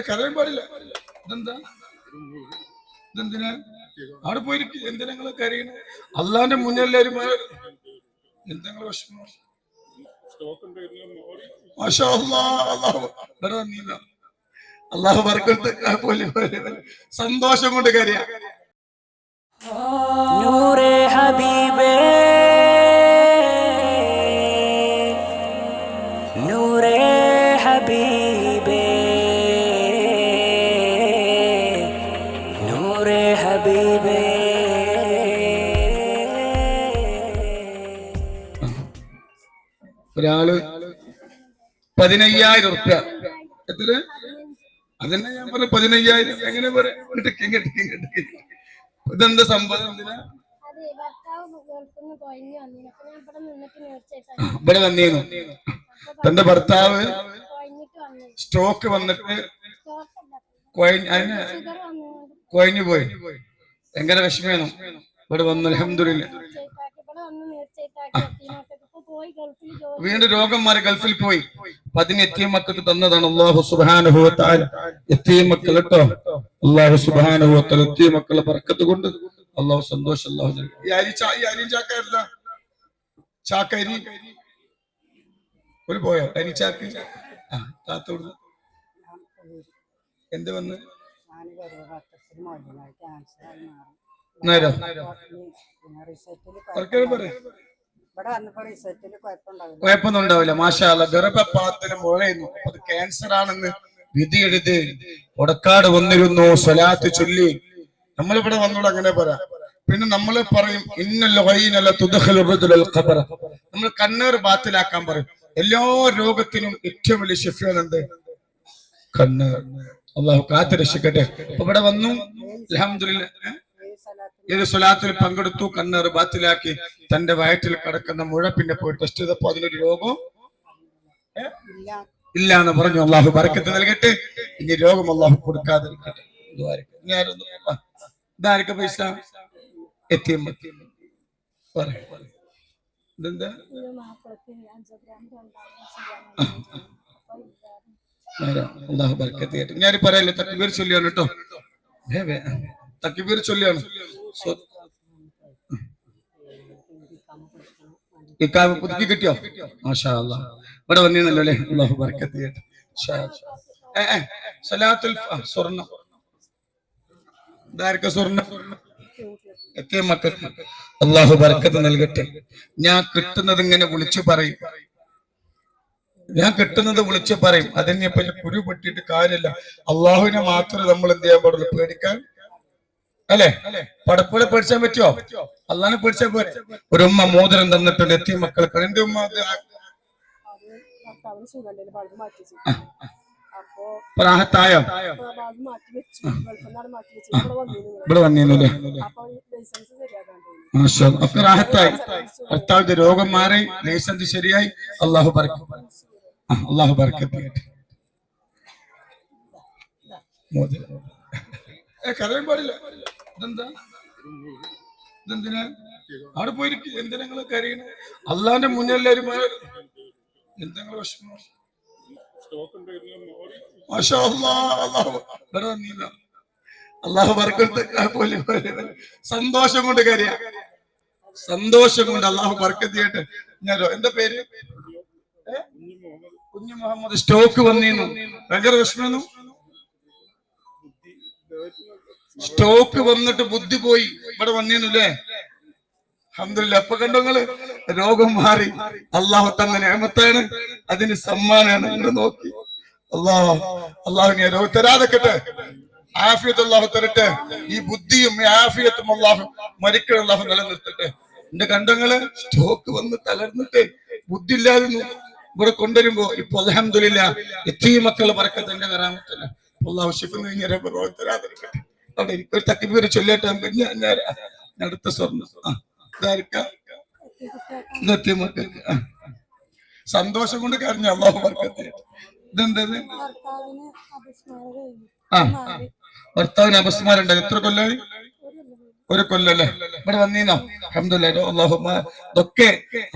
കരയാൻ പാടില്ല. ഇതെന്താ? ഇതെന്തിനാ? അവിടെ പോയിരിക്കും. എന്തിനാ നിങ്ങൾ കരയണ? അള്ളാന്റെ മുന്നിലെല്ലാരും എന്താ വിഷമം. അള്ളാഹു. വർക്കത്ത്. സന്തോഷം കൊണ്ട് കരയാ. നൂറേ ഹബീബേ ഒരാൾ പതിനയ്യായിരം ഉറുപ്പ എത്ര അതന്നെ ഞാൻ പറഞ്ഞു പതിനയ്യായിരം എങ്ങനെ പറയാം ഇതെന്ത് സംഭവം? ഇവിടെ വന്നീന്നു തന്റെ ഭർത്താവ് സ്ട്രോക്ക് വന്നിട്ട് കൊഴഞ്ഞു പോയി. ഭയങ്കര വിഷമേനു. ഇവിടെ വന്നു അലഹമില്ല വീണ്ടും രോഗം മാറി ഗൾഫിൽ പോയി. പതിന് അതിന് എത്തിയ മക്കൾക്ക് തന്നതാണ് അള്ളാഹു സുബാനുഭവത്താൽ എത്തിയ മക്കൾ കേട്ടോ. അള്ളാഹു സുബാനുഭവത്താൽ എത്തിയ മക്കളെ പറക്കത്ത് കൊണ്ട് അള്ളാഹു സന്തോഷം അള്ളാഹു. ഈ അരി ചാ- ഈ അരി ചാക്കായിരുന്ന ചാക്കരി ഒരു പോയോ? അരി ചാക്ക്? ആ താത്തോട് എന്ത് വന്ന്? മാറി. നേരം പിന്നെ കുഴപ്പമൊന്നും ഉണ്ടാവില്ല മാഷാല്ല ഗർഭപാത്രത്തിന് മുഴയുന്നു അത് ക്യാൻസർ ആണെന്ന് വിധി എഴുതി ഒടക്കാട് വന്നിരുന്നു സ്വലാത്ത് ചൊല്ലി. നമ്മളിവിടെ വന്നോട് അങ്ങനെ പറയാം പിന്നെ നമ്മൾ പറയും ഇന്നല്ല തുതഹൽ ഖബറ. നമ്മൾ കണ്ണേർ ബാത്തിലാക്കാൻ പറയും. എല്ലാ രോഗത്തിനും ഏറ്റവും വലിയ ഷിഫിയാണ് എന്ത്? കണ്ണേർ. അള്ളാഹു കാത്തു രക്ഷിക്കട്ടെ. ഇവിടെ വന്നു. സ്ഥലത്ത് ഏത് സ്വലാത്തിൽ പങ്കെടുത്തു കണ്ണേർ ബാത്തിലാക്കി തന്റെ വയറ്റിൽ കിടക്കുന്ന മുഴ പിന്നെ പോയി ടെസ്റ്റ് ചെയ്തപ്പോ അതിലൊരു രോഗം ഇല്ല. എന്ന് പറഞ്ഞു. അള്ളാഹു ബർക്കത്ത് നൽകട്ടെ. ഇനി രോഗം അള്ളാഹു കൊടുക്കാതിരിക്കട്ടെ. ഇതാരൊക്കെ പൈസ എത്തിയും. ഇതെന്താ. അള്ളാഹു ബർക്കത്ത് ചെയ്യട്ടെ. ഞാൻ പറയല്ലേ? തക്കിബീർ ചൊല്ലിയാണ് കേട്ടോ. തക്കിബീർ ചൊല്ലിയാണ്. പുതുക്കി കിട്ടിയോ? മാഷാ ഇവിടെ വന്നിരുന്നല്ലോ അല്ലേ? അള്ളാഹു ബർക്കത്ത് സലാത്തുൽ എത്തിയ മക്കൾക്ക്. അള്ളാഹു ബർക്കത്ത് നൽകട്ടെ. ഞാൻ കിട്ടുന്നത് ഇങ്ങനെ വിളിച്ചു പറയും. ഞാൻ കിട്ടുന്നത് വിളിച്ചു പറയും. അതിനെ പറ്റി കുരു പെട്ടിട്ട് കാര്യമില്ല. അള്ളാഹുവിനെ മാത്രമേ നമ്മൾ എന്ത് ചെയ്യാൻ പാടുള്ളൂ? പേടിക്കാൻ? അല്ലേ? പടപ്പുഴ പേടിച്ചാൻ പറ്റുമോ അള്ളാനെ പേടിച്ചാൽ പോരെ? ഒരു ഉമ്മ മോതിരം തന്നിട്ടുണ്ട് എത്തിയ മക്കൾക്ക്. എന്റെ ഉമ്മ പ്രാഹത്തായോ ഇവിടെ വന്നിരുന്നു വന്നിരുന്നല്ലേ. ഒക്കെ റാഹത്തായി. ഭർത്താവിന്റെ രോഗം മാറി ലൈസൻസ് ശരിയായി. അള്ളാഹു പറക്കും അള്ളാഹു. ഏ, കരയാൻ പാടില്ല ഇതെന്താ? ഇതെന്തിനാ? അവിടെ പോയിരിക്കും. എന്തിനാ നിങ്ങൾ കരയണ? അള്ളാന്റെ മുന്നിലെല്ലാരും എന്താ വിഷമം. അള്ളാഹു പോലെ. സന്തോഷം കൊണ്ട് കരയാ. സന്തോഷം കൊണ്ട് അള്ളാഹു ബർക്കത്ത് ചെയ്യട്ടെ. ഞാനോ എന്താ പേര്? കുഞ്ഞു മുഹമ്മദ്. സ്റ്റോക്ക് വന്നിരുന്നു ഭയങ്കര വിഷമന്നു സ്റ്റോക്ക് വന്നിട്ട് ബുദ്ധി പോയി. ഇവിടെ വന്നിരുന്നു അല്ലേ അഹമ്മദില്ല അപ്പൊ കണ്ടോ നിങ്ങൾ? രോഗം മാറി. അള്ളാഹു തന്ന നേമത്താണ് അതിന് സമ്മാനാണ് നിങ്ങൾ നോക്കി. അള്ളാഹു അള്ളാഹു ഞാൻ രോഗം തരാതെക്കട്ടെ ആഫിയത്ത് അള്ളാഹു തരട്ടെ. ഈ ബുദ്ധിയും ആഫിയത്തും അള്ളാഹു മരിക്കണം അള്ളാഹു നിലനിർത്തട്ടെ. എന്റെ കണ്ടങ്ങൾ സ്റ്റോക്ക് വന്ന് തളർന്നിട്ട് ബുദ്ധി ഇല്ലാതെ ഇവിടെ കൊണ്ടുവരുമ്പോ ഇപ്പൊ അലഹമില്ല എത്തിയ മക്കളെ പറക്കത്തെ കറാമത്തല്ല അള്ളാഹു ഷിഫ് രോഗം തരാതിരിക്കട്ടെ. അവിടെ. ഒരു തക്കിപ്പേര് ചൊല്ലിട്ടെ പിന്നെ ഞാൻ അടുത്ത സ്വർണം. ആ ഇതായിരിക്കാം. ഇതെത്തിയ മക്കൾക്ക്. ആ. സന്തോഷം കൊണ്ട് കരഞ്ഞു അള്ളാഹു വർക്കത്തെ. ഇതെന്തത് ഭർത്താവിന് അപസ്മാരം ആ ഭർത്താവിന് അപസ്മാരുണ്ടായി എത്ര കൊല്ലായി? ഒരു കൊല്ലല്ലേ ഇവിടെ വന്നീനോ? അഹമ്മദില്ല അള്ളാഹു ഇതൊക്കെ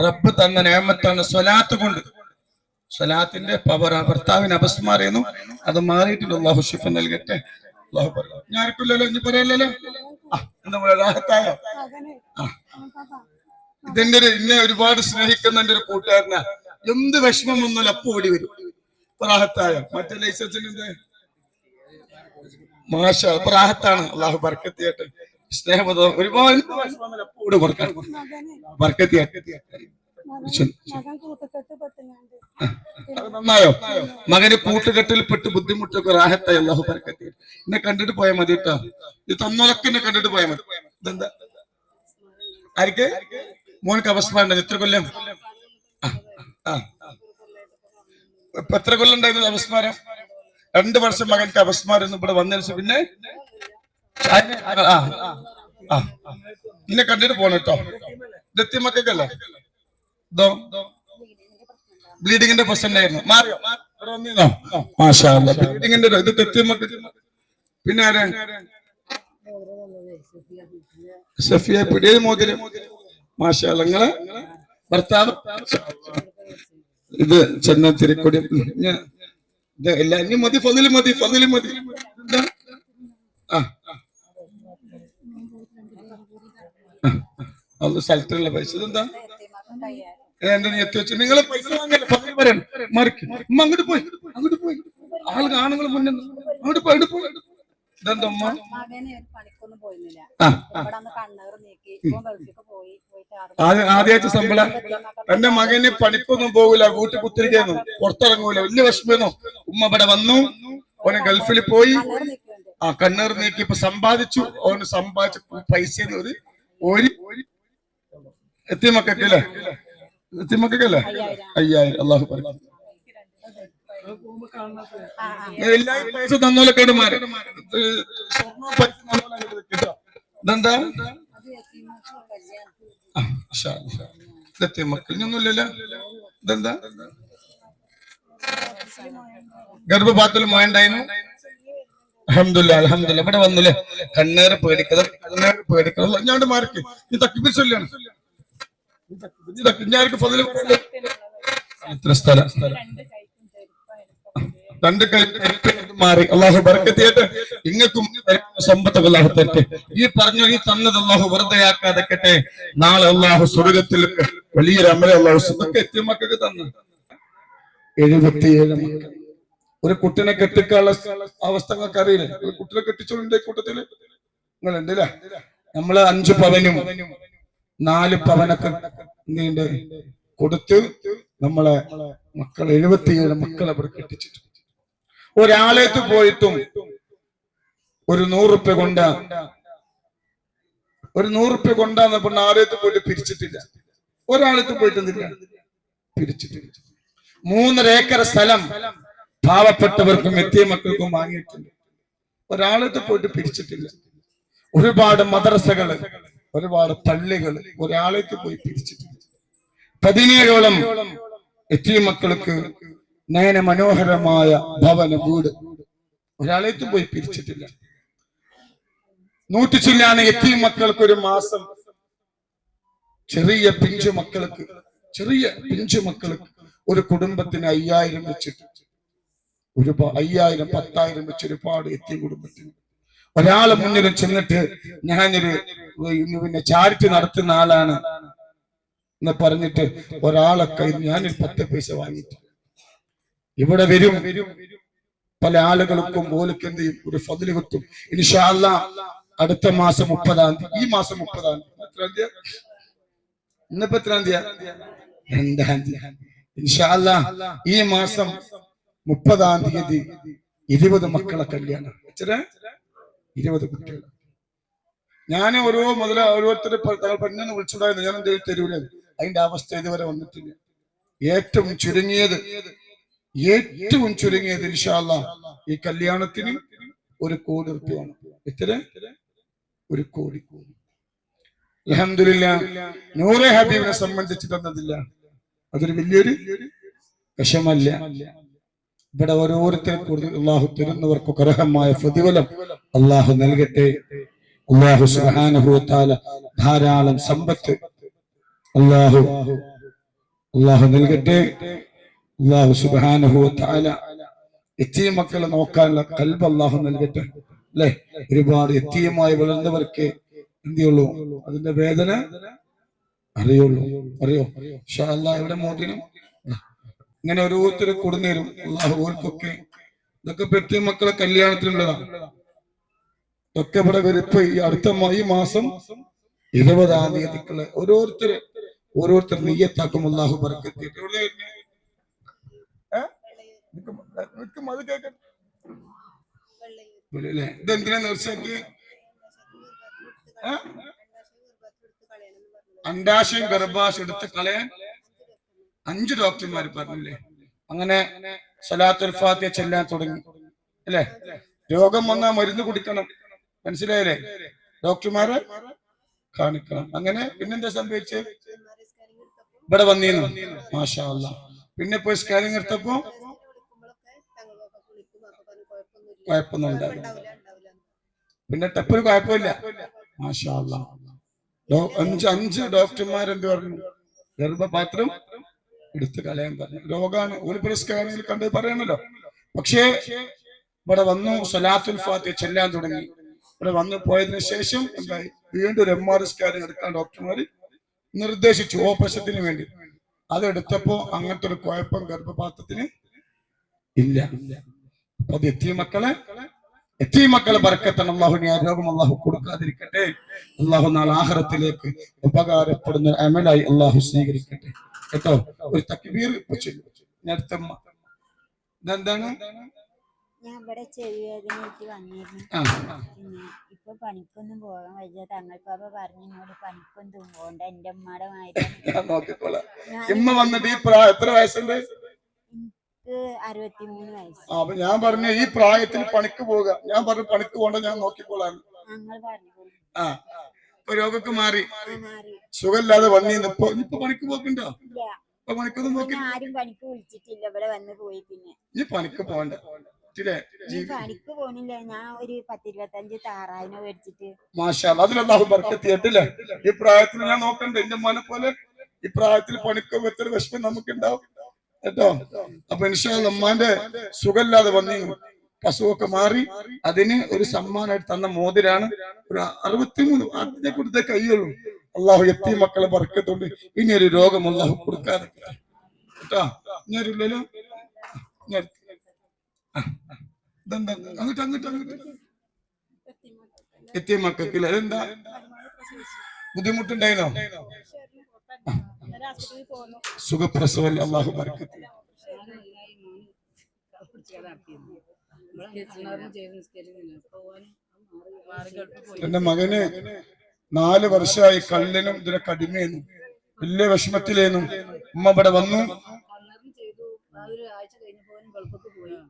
റബ്ബ് തന്ന നേമത്താണ് സ്വലാത്ത് കൊണ്ട്. സ്വലാത്തിന്റെ പവർ ഭർത്താവിന് അപസ്മാരെന്നു അത് മാറിയിട്ടുണ്ട്. അള്ളാഹു ഷിഫ നൽകട്ടെ. ഞാനിട്ടില്ലല്ലോ ഇനി പറയല്ലോ എന്താ ആ. ഇതെന്റെ ഒരു എന്നെ ഒരുപാട് സ്നേഹിക്കുന്ന എന്റെ ഒരു കൂട്ടുകാരനാ. എന്ത് വിഷമം വന്നാൽ അപ്പൊ ഓടി വരും. പ്രാഹത്തായ മറ്റേ ലൈസൻസിന് എന്ത്? മാഷ പ്രാഹത്താണ് അള്ളാഹു ബർക്കത്തിയായിട്ട് സ്നേഹം ഒരുപാട് എന്ത് കൊടുക്കാൻ. ബർക്കത്തിയായിട്ട് നന്നായോ? മകന് കൂട്ടുകെട്ടിൽ പെട്ട് ബുദ്ധിമുട്ടൊക്കെ റാഹത്തായി അള്ളാഹു പരക്കത്തി എന്നെ കണ്ടിട്ട് പോയാൽ മതി കേട്ടോ ഇത് തന്നോലൊക്കെ എന്നെ കണ്ടിട്ട് പോയാൽ മതി. ഇതെന്താ? ആർക്ക്? മോനക്ക് അവസ്മാരുണ്ട് എത്ര കൊല്ലം. ഇപ്പൊ എത്ര കൊല്ലം ഉണ്ടായിരുന്നു അവസ്മാരം? രണ്ടു വർഷം മകൻക്ക് അവസ്മാരം ഇവിടെ വന്നതിന് പിന്നെ? നിന്നെ കണ്ടിട്ട് പോണം കേട്ടോ ദത്യമ്മക്കല്ലേ ഇതോ? ബ്ലീഡിങ്ങിന്റെ പ്രശ്നം ആയിരുന്നു മാറിയോ? ബ്ലീഡിങ്ങിന്റെ ഇത് തെറ്റി പിന്നെ ആരാ? സഫിയ പിടിയത് മോതിരം? മാഷാ നിങ്ങളെ? ഭർത്താവ്? ഇത് ചെന്നത്തിരിക്കൊടി ഞാൻ ഇത് എല്ലാ ഇനി മതി ഫതിൽ മതി ഫതിൽ മതി. എന്താ? ആ. ആ. ആ. അത് സ്ഥലത്തുള്ള പൈസ. ഇതെന്താ? എന്റെ എത്തി വെച്ച് നിങ്ങൾ പൈസ വാങ്ങല്ലേ? ഫതിൽ വരെ മറിക്ക്. ഉമ്മ അങ്ങോട്ട് പോയി. അങ്ങോട്ട് പോയി. ആൾ ആണുങ്ങൾ മുന്നേ അങ്ങോട്ട് പോയി അങ്ങോട്ട് പോയി. ആദ്യമായിട്ട് ശമ്പള. എന്റെ മകന് പണിക്കൊന്നും പോകൂല. വീട്ടിൽ കുത്തിരിക്കുന്നു. പുറത്തിറങ്ങൂല. വലിയ വിഷമന്നു. ഉമ്മ ഇവിടെ വന്നു. ഓന് ഗൾഫിൽ പോയി. ആ കണ്ണൂർ നീക്കി ഇപ്പൊ സമ്പാദിച്ചു. ഓന് സമ്പാദിച്ച പൈസ ഒരു എത്തി എത്തിമക്കല്ലേ എത്തിമക്കല്ലേ അയ്യായിരം. അള്ളാഹു പറഞ്ഞു എല്ലാ പൈസ തന്നോലെ. ഇതെന്താ? ഇതെത്തിയ ഗർഭപാത്രത്തിൽ മോയണ്ടായിരുന്നു അഹമ്മദില്ല അലഹമില്ല ഇവിടെ വന്നില്ലേ? കണ്ണേറ് പേടിക്കണം കണ്ണേറ് പേടിക്കണം ഞാൻ മാർക്ക് നീ തക്കിപ്പിൽ ചൊല്ലാണ് ഞാർക്ക് പതിൽ എത്ര സ്ഥലം രണ്ട് മാറി അള്ളാഹു ബർക്കത്തിയായിട്ട് ഇങ്ങക്കും സമ്പത്ത് അള്ളാഹു തരട്ടെ ഈ പറഞ്ഞു ഈ തന്നത് അള്ളാഹു വെറുതെയാക്കാതെക്കട്ടെ നാളെ അള്ളാഹു സ്വർഗത്തിൽ വലിയൊരു അമല അള്ളാഹു സുഖക്കെ എത്തിയ മക്കൾക്ക് തന്നു എഴുപത്തിയേഴ് മക്കൾ ഒരു കുട്ടിനെ കെട്ടിക്കാനുള്ള അവസ്ഥ നിങ്ങൾക്ക് അറിയില്ല ഒരു കുട്ടിനെ കെട്ടിച്ചോളുണ്ട് കൂട്ടത്തിൽ നിങ്ങൾ ഉണ്ടല്ലേ നമ്മൾ അഞ്ചു പവനും നാല് പവനൊക്കെ നീണ്ട് കൊടുത്ത് നമ്മളെ മക്കൾ എഴുപത്തിയേഴ് മക്കളെ അവിടെ കെട്ടിച്ചിട്ടുണ്ട് ഒരാളേത്ത് പോയിട്ടും ഒരു നൂറുപ്യ കൊണ്ട ഒരു നൂറുപ്യ കൊണ്ടാന്ന് പറഞ്ഞ ആളേത്ത് പോയിട്ട് പിരിച്ചിട്ടില്ല. ഒരാളേത്ത് പോയിട്ടൊന്നില്ല പിരിച്ചിട്ടില്ല. മൂന്നര ഏക്കർ സ്ഥലം പാവപ്പെട്ടവർക്കും എത്തിയ മക്കൾക്കും വാങ്ങിയിട്ടുണ്ട്. ഒരാളത്ത് പോയിട്ട് പിരിച്ചിട്ടില്ല. ഒരുപാട് മദ്രസകൾ ഒരുപാട് തള്ളികൾ ഒരാളേക്ക് പോയി പിരിച്ചിട്ടുണ്ട് പതിനേഴോളം എത്തിയ മക്കൾക്ക് നയന മനോഹരമായ ഭവന വീട്. ഒരാളേക്ക് പോയി പിരിച്ചിട്ടില്ല നൂറ്റി ചില്ലാണ് എത്തിയ മക്കൾക്ക് ഒരു മാസം. ചെറിയ പിഞ്ചു മക്കൾക്ക് ചെറിയ പിഞ്ചു മക്കൾക്ക് ഒരു കുടുംബത്തിന് അയ്യായിരം വെച്ചിട്ട്. ഒരു അയ്യായിരം പത്തായിരം വെച്ച് ഒരുപാട് എത്തിയ കുടുംബത്തിന്. ഒരാളെ മുന്നിൽ ചെന്നിട്ട് ഞാനൊരു പിന്നെ ചാരിറ്റി നടത്തുന്ന ആളാണ് എന്ന് പറഞ്ഞിട്ട് ഒരാളെ കയ്യിൽ ഞാനൊരു പത്ത് പൈസ വാങ്ങിട്ടു ഇവിടെ വരും. പല ആളുകൾക്കും ഓലക്ക് എന്ത് ചെയ്യും? ഒരു ഫതിൽ കുത്തും. ഇൻഷാല്ല അടുത്ത മാസം മുപ്പതാം തീയതി ഈ മാസം മുപ്പതാം തീയതി. തീയതി? ഇന്നിപ്പോ എത്രാം തീയതി? രണ്ടാം തീയതി. ഇൻഷാല്ല ഈ മാസം മുപ്പതാം തീയതി ഇരുപത് മക്കളെ കല്യാണം. ഇരുപത് കുട്ടികൾ. ഞാൻ ഓരോ മുതല ഓരോരുത്തരെ പെണ്ണെന്ന് വിളിച്ചുണ്ടായിരുന്നു ഞാൻ എന്തെങ്കിലും തരൂല? അതിന്റെ അവസ്ഥ ഇതുവരെ വന്നിട്ടില്ല. ഏറ്റവും ചുരുങ്ങിയത് ഏറ്റവും ചുരുങ്ങിയത് ഇൻഷാല്ല ഈ കല്യാണത്തിന് ഒരു കോടി റുപ്യാണ്. എത്ര ഒരു കോടി. കോടി അലഹമില്ല നൂറെ ഹബീബിനെ സംബന്ധിച്ച് തന്നതില്ല. അതൊരു വലിയൊരു വിഷമല്ല. ഇവിടെ ഓരോരുത്തരെ കൂടുതൽ അള്ളാഹു തരുന്നവർക്കൊക്കെ അർഹമായ പ്രതിഫലം അള്ളാഹു നൽകട്ടെ. അള്ളാഹു സുഹാനുഭവത്താല ധാരാളം സമ്പത്ത് അള്ളാഹു അള്ളാഹു നൽകട്ടെ. അള്ളാഹു സുബ്ഹാനഹു വതആല എത്തിയ മക്കളെ നോക്കാനുള്ള കൽബ് അള്ളാഹു നൽകട്ടെ. അല്ലെ? ഒരുപാട് എത്തിയമായി വളർന്നവർക്ക് എന്തിയുള്ളൂ അതിന്റെ വേദന അറിയുള്ളൂ. അറിയോ? ഇൻഷാ അല്ലാഹ് എവിടെ മോദിനും ഇങ്ങനെ ഓരോരുത്തർ കൊടുന്നേരും. ഓർക്കൊക്കെ ഇതൊക്കെ പെട്ടി മക്കളെ കല്യാണത്തിനുള്ളതാണ് ഒക്കെ ഇവിടെ വരുപ്പ് ഈ അടുത്ത ഈ മാസം ഇരുപതാം തീയതിക്കുള്ള ഓരോരുത്തര് ഓരോരുത്തർ നെയ്യത്താക്കും. അള്ളാഹു പറക്കെത്തി എവിടെ? ഇതെന്തിനാ നേർച്ചയാക്കി? അണ്ടാശയം ഗർഭാശയം എടുത്ത് കളയാൻ അഞ്ച് ഡോക്ടർമാർ പറഞ്ഞില്ലേ? അങ്ങനെ സലാത്തുൽ ഫാത്തിയ ചെല്ലാൻ തുടങ്ങി. അല്ലേ? രോഗം വന്നാൽ മരുന്ന് കുടിക്കണം. മനസ്സിലായില്ലേ? ഡോക്ടർമാരെ കാണിക്കണം. അങ്ങനെ പിന്നെന്താ സംഭവിച്ചു? ഇവിടെ വന്നിരുന്നു മാഷാ പിന്നെ പോയി സ്കാനിങ് എടുത്തപ്പോ കുഴപ്പമൊന്നും പിന്നെ ടപ്പൊരു കുഴപ്പമില്ല. മാഷാ അല്ലാ അഞ്ച് അഞ്ച് ഡോക്ടർമാർ എന്ത് പറഞ്ഞു? ഗർഭപാത്രം എടുത്ത് കളയാൻ പറഞ്ഞു. രോഗാണ് ഒരു പുരസ്കാരങ്ങളിൽ കണ്ട് പറയണല്ലോ. പക്ഷേ ഇവിടെ വന്നു സലാത്തുൽ ഫാത്തി ചെല്ലാൻ തുടങ്ങി. ഇവിടെ വന്നു പോയതിനു ശേഷം എന്തായി? വീണ്ടും ഒരു എം ആർ സ്കാനിങ് എടുക്കാൻ ഡോക്ടർമാര് നിർദ്ദേശിച്ചു ഓപ്പറേഷത്തിന് വേണ്ടി. അതെടുത്തപ്പോ അങ്ങനത്തെ ഒരു കുഴപ്പം ഗർഭപാത്രത്തിന് ഇല്ല. അപ്പൊ അത് എത്തിയ മക്കളെ എത്തിയ ബർക്കത്തണം ബർക്കത്താണ് അള്ളാഹുവിനെ ആ രോഗം അള്ളാഹു കൊടുക്കാതിരിക്കട്ടെ. അള്ളാഹു നാളെ ആഹാരത്തിലേക്ക് ഉപകാരപ്പെടുന്ന അമലായി അള്ളാഹു സ്വീകരിക്കട്ടെ. കേട്ടോ? ഒരു തക്ബീർ ഇപ്പൊ ചൊല്ലു. അടുത്ത ഇതെന്താണ്? ഞാൻ ഇവിടെ ചെവി വേദനയായിട്ട് വന്നിരുന്നു. പിന്നെ ഇപ്പൊ പണിക്കൊന്നും പോകാൻ വയ്യ. തങ്ങൾ പാപ്പ പറഞ്ഞു ഇങ്ങോട്ട് പണിക്കൊന്നും പോകണ്ട എന്റെ ഉമ്മയുടെ മാതിരി. എത്ര വയസ്സുണ്ട്? അറുപത്തിമൂന്ന് വയസ്സ്. ആ അപ്പൊ ഞാൻ പറഞ്ഞ ഈ പ്രായത്തിൽ പണിക്ക് പോവുക. ഞാൻ പറഞ്ഞു പണിക്ക് പോണ്ട ഞാൻ നോക്കിക്കോളാം. ഞങ്ങൾ പറഞ്ഞു. ആ ഇപ്പൊ രോഗമൊക്കെ മാറി. സുഖമില്ലാതെ വന്നിന്ന് ഇപ്പൊ ഇപ്പൊ പണിക്ക് പോക്കുണ്ടോ? ഇപ്പൊ പണിക്കൊന്നും നോക്കി ആരും പണിക്ക് വിളിച്ചിട്ടില്ല. ഇവിടെ വന്ന് പോയി പിന്നെ. ഈ പണിക്ക് പോകണ്ട. പണിക്ക് പോണില്ല. ഞാൻ ഒരു പത്തിരുപത്തഞ്ച് താറാവിനെ മേടിച്ചിട്ട്. മാഷാ അതിലല്ലാഹു ബർക്കത്തിയിട്ടില്ലേ ഈ പ്രായത്തിൽ ഞാൻ നോക്കണ്ട. എന്റെ മോനെ പോലെ ഈ പ്രായത്തിൽ പണിക്ക് എത്ര വിഷമം നമുക്ക് ഉണ്ടാവും കേട്ടോ? അപ്പൊ ഇൻഷാല്ല ഉമ്മാന്റെ സുഖമില്ലാതെ വന്നിരുന്നു പശുവൊക്കെ മാറി. അതിന് ഒരു സമ്മാനമായിട്ട് തന്ന മോതിരാണ്. ഒരു അറുപത്തിമൂന്ന് അതിനെ കൊടുത്ത കൈയുള്ളൂ അള്ളാഹു എത്തി മക്കളെ പറക്കത്തുണ്ട് ഇനി ഒരു രോഗം അള്ളാഹു കൊടുക്കാതെ കേട്ടോ? ഇനി ഒരു ഇല്ലല്ലോ? ഇനി അടുത്ത. ആ, ആ. ഇതെന്താ? അങ്ങോട്ട് അങ്ങോട്ട് അങ്ങോട്ട്. എത്തിയ മക്കൾക്കില്ല? അതെന്താ? ബുദ്ധിമുട്ടുണ്ടായിരുന്നോ? സുഖപ്രസവം അള്ളാഹു ബർക്കത്ത്. എന്റെ മകന് നാല് വർഷമായി കള്ളിനും ഇതിനെ കടിമേന്നു. വലിയ വിഷമത്തിലേന്നും. ഉമ്മ ഇവിടെ വന്നു.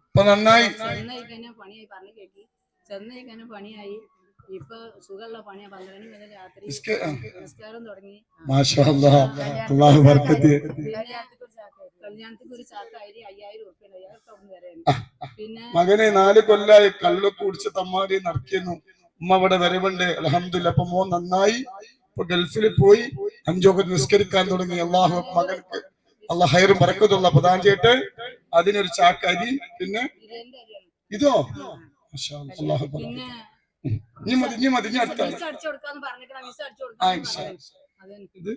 ഇപ്പൊ നന്നായി. പണിയായി. പറഞ്ഞു ചെന്നൈ പണിയായി. ഇപ്പൊ സുഖമുള്ള പണിയാ. പന്ത്രണ്ട് മുതൽ രാത്രി നിസ്ക- തുടങ്ങി. മാഷാ അല്ലാ അള്ളാഹു ബർക്കത്ത് കല്യാണത്തിന് ഒരു ചാക്ക് അരി അയ്യായിരം ഉറുപ്പ്യ അയ്യായിരം ടൗൺ വരെ പിന്നെ മകനെ നാല് കൊല്ലായി കള്ളൊക്കെ കുടിച്ച് തമ്മാടി നടക്കുന്നു. ഉമ്മ അവിടെ വരവുണ്ട്. അലഹമില്ല അപ്പൊ മോൻ നന്നായി. ഇപ്പൊ ഗൾഫിൽ പോയി. അഞ്ചോക്കെ നിസ്കരിക്കാൻ തുടങ്ങി. അള്ളാഹു മകൻക്ക് അള്ളാഹയറും ഹൈറും പറക്കത്തുള്ള പ്രധാന ചെയ്തിട്ട് അതിനൊരു ചാക്കരി. അരി പിന്നെ ഇതോ? അള്ളാഹു. പിന്നെ ഇനി മതി ഇനി മതി ഇനി അടുത്ത ഇത്?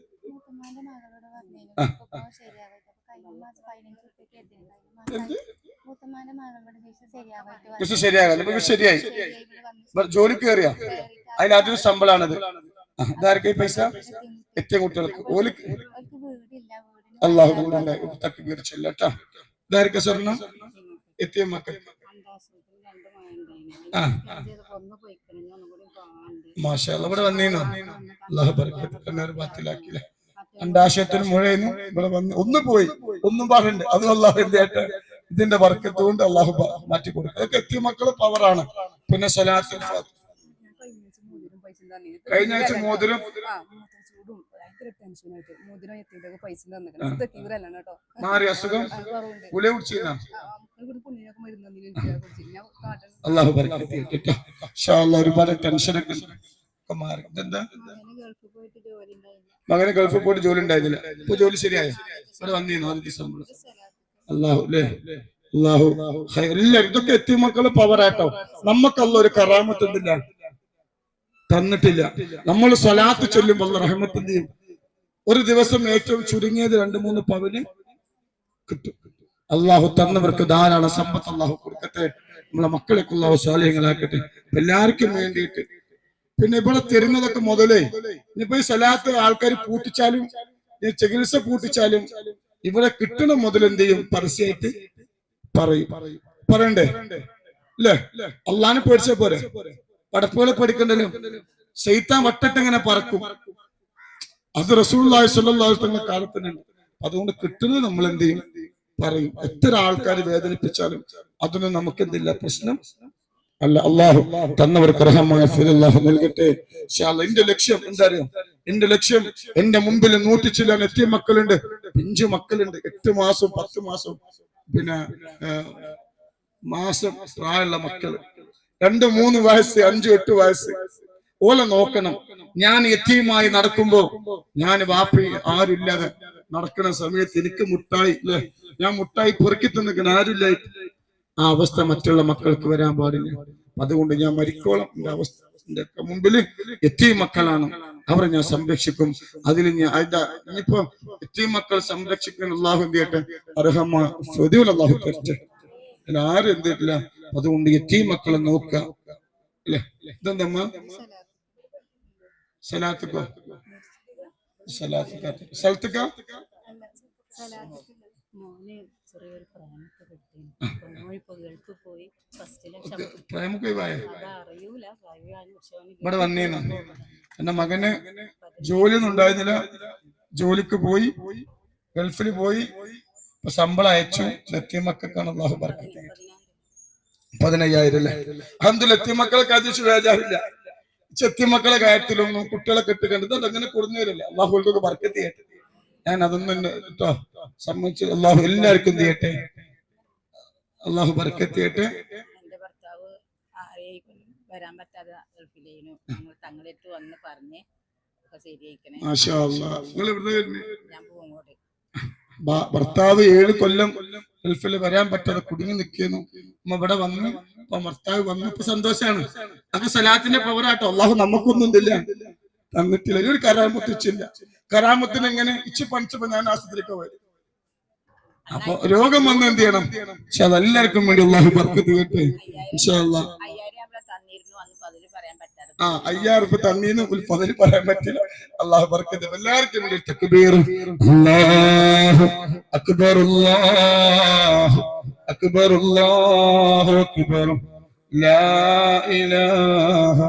ശരിയാകാൻ ശരിയായി. ജോലി കയറിയ? കയറിയാ അതിന് അതൊരു ശമ്പളാണത് ഇതാർക്കെ പൈസ? എത്തിയ കുട്ടികൾക്ക്. വീടിന് അള്ളാഹു തക്കി വീർച്ചില്ല കേട്ടോ. ഇതാർക്കെ സ്വർണം എത്തിയ മക്കൾ. അണ്ടാശുപത്രി രണ്ട് മകനുണ്ടായിരുന്നു ആ, സ്കാൻ ചെയ്തപ്പോ ഒന്ന് പോയിക്കണം ഞാൻ ഒന്നുകൂടി പോകാനുണ്ട് മാഷാ അല്ലാ, ഇവിടെ വന്നീനോ അള്ളാഹു ബർക്കത്ത് അണ്ടാശയത്തിൽ മുഴയുന്നു. ഇവിടെ വന്ന് ഒന്ന് പോയി. ഒന്നും പാടുണ്ട്. അത് അള്ളാഹുന്റെ ആയിട്ട് ഇതിന്റെ വർക്കത്ത് കൊണ്ട് അള്ളാഹു മാറ്റി കൊടുക്കും. അതൊക്കെ എത്തിയ മക്കൾ പവറാണ് പിന്നെ സലാത്തിൽ. കഴിഞ്ഞ ആഴ്ച മോതിരം ഭയങ്കര ടെൻഷനായിട്ട് മോതിരം എത്തിയിട്ടൊക്കെ പൈസ തന്നിക്കണം. ഇവരല്ലാണ് കേട്ടോ. മാറി അസുഖം? കുടിച്ചിരുന്ന? മരുന്ന് തന്നില്ല ഞാൻ അള്ളാഹു ബർക്കത്ത് ചെയ്യട്ടെ കേട്ടോ. ഇൻഷാ ഒരുപാട് ടെൻഷനൊക്കെ ഒക്കെ മാറി. ഇതെന്താ? മകന് ഗൾഫിൽ പോയിട്ട് ജോലി ഉണ്ടായിരുന്നില്ല. ഇപ്പൊ ജോലി ശരിയായോ? ഇവിടെ വന്നീനോ അത് ഡിസംബർ അള്ളാഹു അല്ലേ അള്ളാഹു എല്ലാവരും ഇതൊക്കെ എത്തി മക്കൾ പവറാട്ടോ നമുക്കല്ല ഒരു കറാമത്ത് എന്തില്ല? തന്നിട്ടില്ല. നമ്മൾ സ്വലാത്ത് ചൊല്ലുമ്പോൾ റഹമത്തിന്റെയും ഒരു ദിവസം ഏറ്റവും ചുരുങ്ങിയത് രണ്ട് മൂന്ന് പവന് കിട്ടും. അള്ളാഹു തന്നവർക്ക് ധാരാളം സമ്പത്ത് അള്ളാഹു കൊടുക്കട്ടെ. നമ്മളെ മക്കളൊക്കെ അള്ളാഹു സ്വാലഹ്യങ്ങളാക്കട്ടെ എല്ലാവർക്കും വേണ്ടിയിട്ട്. പിന്നെ ഇവിടെ തരുന്നതൊക്കെ മുതലേ ഇനിയിപ്പോ ഈ സ്ഥലത്ത് ആൾക്കാർ പൂട്ടിച്ചാലും ചികിത്സ പൂട്ടിച്ചാലും ഇവിടെ കിട്ടണ മുതൽ എന്ത് ചെയ്യും? പരസ്യമായിട്ട് പറയും. പറയണ്ടേ? അല്ലേ അള്ളാനെ പേടിച്ച പോരെ? പടപ്പുകളെ പഠിക്കണ്ടല്ലോ സൈത്താൻ വട്ടിട്ട് ഇങ്ങനെ പറക്കും. അത് റസൂള്ളി സ്വല്ലാ കാലത്തിനുണ്ട് അതുകൊണ്ട് കിട്ടുന്നത് നമ്മൾ എന്ത് ചെയ്യും? പറയും. എത്ര ആൾക്കാർ വേദനിപ്പിച്ചാലും അതൊന്നും നമുക്ക് എന്തില്ല പ്രശ്നം? അല്ല അള്ളാഹു തന്നവർക്ക് നൽകട്ടെ. എന്റെ ലക്ഷ്യം എന്താ അറിയോ എന്റെ ലക്ഷ്യം എന്റെ മുമ്പിൽ നൂറ്റി ചില്ലാൻ എത്തിയ മക്കളുണ്ട്. അഞ്ചു മക്കളുണ്ട്. എട്ട് മാസം പത്ത് മാസം പിന്നെ മാസം പ്രായമുള്ള മക്കൾ. രണ്ട് മൂന്ന് വയസ്സ് അഞ്ചു എട്ട് വയസ്സ്. ഓല നോക്കണം. ഞാൻ എത്തിയുമായി നടക്കുമ്പോ ഞാൻ വാപ്പി ആരുമില്ലാതെ നടക്കുന്ന സമയത്ത് എനിക്ക് മുട്ടായി അല്ലെ ഞാൻ മുട്ടായി പൊറുക്കി തന്നിരിക്കുന്ന ആരില്ല ആ അവസ്ഥ മറ്റുള്ള മക്കൾക്ക് വരാൻ പാടില്ല. അതുകൊണ്ട് ഞാൻ മരിക്കോളം. എന്റെ അവസ്ഥ മുമ്പിൽ എത്തി മക്കളാണ്. അവരെ ഞാൻ സംരക്ഷിക്കും. അതിൽ ഞാൻ അതിന്റെ ഇനിയിപ്പോ എത്തി മക്കൾ സംരക്ഷിക്കാൻ അള്ളാഹു എന്ത് ചെയ്യട്ടെ? അർഹമ സ്വതിയിൽ അള്ളാഹു തരട്ടെ. അതിൽ ആരും എന്ത് ചെയ്തിട്ടില്ല. അതുകൊണ്ട് എത്തി മക്കളെ നോക്കുക. അല്ലെ ഇതെന്തമ്മ സലാത്തുക്കോ സലാത്തുക്ക സ്ഥലത്തുക്ക ഇവിടെ വന്നേന്ന് എന്റെ മകന് ജോലിയൊന്നും ഉണ്ടായിരുന്നില്ല. ജോലിക്ക് പോയി. ഗൾഫിൽ പോയി. ഇപ്പൊ ശമ്പളം അയച്ചു. ലത്തിയ മക്കൾക്കാണ് അള്ളാഹു പറഞ്ഞത് പതിനയ്യായിരം അല്ലേ? അഹമ്മദ് ലത്തിയ മക്കളെ രാജാവില്ല വേജാറില്ല. ചെത്തിയ മക്കളെ കാര്യത്തിലൊന്നും കുട്ടികളെ കെട്ടിക്കണ്ടത് അതങ്ങനെ കൊടുന്നു വരില്ല അള്ളാഹുൽക്കൊക്കെ ബർക്കത്ത് ചെയ്യട്ടെ. ഞാൻ അതൊന്നും കേട്ടോ സംബന്ധിച്ച് അള്ളാഹു എല്ലാവർക്കും ചെയ്യട്ടെ? അള്ളാഹു ബർക്കത്ത് ചെയ്യട്ടെ. വരാൻ പറ്റാതെ ഗൾഫിലേനു. ഞങ്ങൾ തങ്ങളെടുത്ത് വന്ന് പറഞ്ഞ് ഒക്കെ ശരിയായിക്കണേ. മാഷാ അള്ളാഹ് നിങ്ങൾ എവിടെ വരുന്നത് ഞാൻ ഭ- ഭർത്താവ് ഏഴ് കൊല്ലം ഗൾഫിൽ വരാൻ പറ്റാതെ കുടുങ്ങി നിൽക്കുന്നു. അമ്മ ഇവിടെ വന്ന്. അപ്പൊ ഭർത്താവ് വന്നു. ഇപ്പൊ സന്തോഷാണ്. അത് സലാത്തിന്റെ പവറാട്ടോ അള്ളാഹു നമുക്കൊന്നും ഇല്ല. തന്നിട്ടില്ല. ഒരു കരാമത്ത് ഇച്ചില്ല. കരാമത്തിന് എങ്ങനെ ഇച്ച് പണിച്ചപ്പോ ഞാൻ ആശുപത്രിക്ക് വരും അപ്പൊ രോഗം വന്ന് എന്ത് ചെയ്യണം? പക്ഷെ അതെല്ലാവർക്കും വേണ്ടി അള്ളാഹു ബർക്കത്ത് കേട്ടെ. ഇൻഷാ ആ അയ്യായിരം ഉറുപ്പ തന്നീന്ന് ഉൽപ്പതിൽ പറയാൻ പറ്റില്ല. അള്ളാഹു ബർക്കത്ത് എല്ലാവർക്കും വേണ്ടി അല്ലാഹു അക്ബർ അല്ലാഹു അക്ബർ അല്ലാഹു അക്ബർ ലാ ഇലാഹ.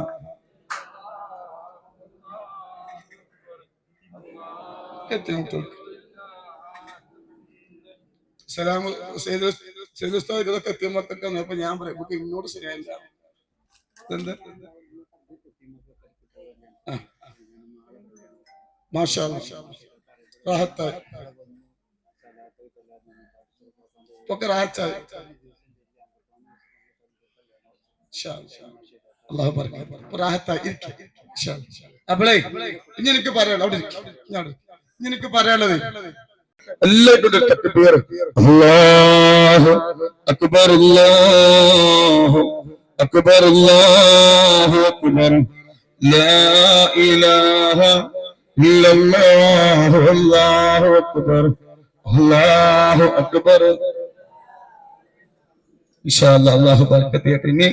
സലാം ഇതൊക്കെ എത്തിയമ്മക്കൊക്കെ അപ്പൊ ഞാൻ പറയും. ഇങ്ങോട്ട് ശരിയായില്ല. ഇതെന്താ? മാഷാ റാഹത്തായി. ഒക്കെ റാഹത്തായി. അള്ളാഹു പറഞ്ഞു റാഹത്തായി. ഇരിക്കും. അപ്പോളേ ഇനി എനിക്ക് പറയാനുള്ളത് അവിടെ ഇരിക്കും. ഇനി എനിക്ക് പറയാനുള്ളത് എല്ലായിട്ടുണ്ട് തക്ബീർ അല്ലാഹു അക്ബർ അല്ലാഹു അക്ബർ അല്ലാഹു അക്ബർ. ലാ ഇലാഹ ഇല്ലല്ലാഹു അല്ലാഹു അക്ബർ. അല്ലാഹു അക്ബർ. ഇൻഷാ അല്ലാഹ് അല്ലാഹു ബർക്കത്ത് ചെയ്യട്ടെ ഇനി